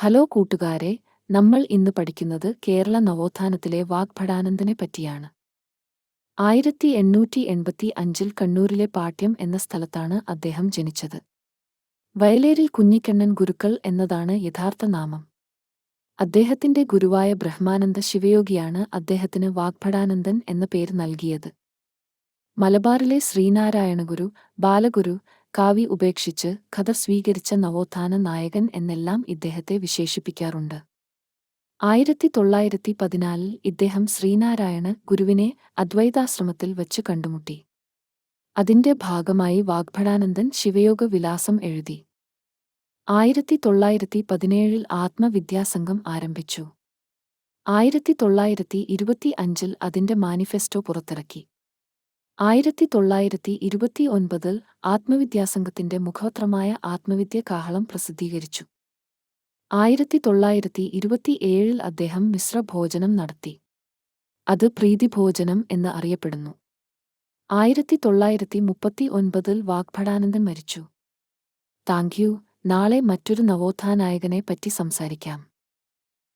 Hello കൂട്ടുകാരെ നമ്മൾ ഇന്ന് പഠിക്കുന്നത് കേരള നവോത്ഥാനത്തിലെ വാഗ്ഭടാനന്ദനെ പറ്റിയാണ്. ആയിരത്തി എണ്ണൂറ്റി എൺപത്തി അഞ്ചിൽ കണ്ണൂരിലെ പാട്യം എന്ന സ്ഥലത്താണ് അദ്ദേഹം ജനിച്ചത്. വയലേരിൽ കുഞ്ഞിക്കണ്ണൻ ഗുരുക്കൾ എന്നതാണ് യഥാർത്ഥ നാമം. അദ്ദേഹത്തിന്റെ ഗുരുവായ ബ്രഹ്മാനന്ദ ശിവയോഗിയാണ് അദ്ദേഹത്തിന് വാഗ്ഭടാനന്ദൻ എന്ന പേര് നൽകിയത്. മലബാറിലെ ശ്രീനാരായണഗുരു ബാലഗുരു കാവി ഉപേക്ഷിച്ച് കഥ സ്വീകരിച്ച നവോത്ഥാന നായകൻ എന്നെല്ലാം ഇദ്ദേഹത്തെ വിശേഷിപ്പിക്കാറുണ്ട്. ആയിരത്തി തൊള്ളായിരത്തി പതിനാലിൽ ഇദ്ദേഹം ശ്രീനാരായണ ഗുരുവിനെ അദ്വൈതാശ്രമത്തിൽ വച്ച് കണ്ടുമുട്ടി. അതിന്റെ ഭാഗമായി വാഗ്ഭടാനന്ദൻ ശിവയോഗ വിലാസം എഴുതി. ആയിരത്തി തൊള്ളായിരത്തി പതിനേഴിൽ ആത്മവിദ്യാസംഘം ആരംഭിച്ചു. ആയിരത്തി തൊള്ളായിരത്തി ഇരുപത്തി അഞ്ചിൽ അതിന്റെ മാനിഫെസ്റ്റോ പുറത്തിറക്കി. ആയിരത്തി തൊള്ളായിരത്തി ഇരുപത്തി ഒൻപതിൽ ആത്മവിദ്യാസംഘത്തിന്റെ മുഖപത്രമായ ആത്മവിദ്യ കാഹളം പ്രസിദ്ധീകരിച്ചു. ആയിരത്തി തൊള്ളായിരത്തി ഇരുപത്തിയേഴിൽ അദ്ദേഹം മിശ്രഭോജനം നടത്തി. അത് പ്രീതിഭോജനം എന്ന് അറിയപ്പെടുന്നു. ആയിരത്തി തൊള്ളായിരത്തി മുപ്പത്തി ഒൻപതിൽ വാഗ്ഭടാനന്ദൻ മരിച്ചു. Thank you. നാളെ മറ്റൊരു നവോത്ഥാനായകനെ പറ്റി സംസാരിക്കാം.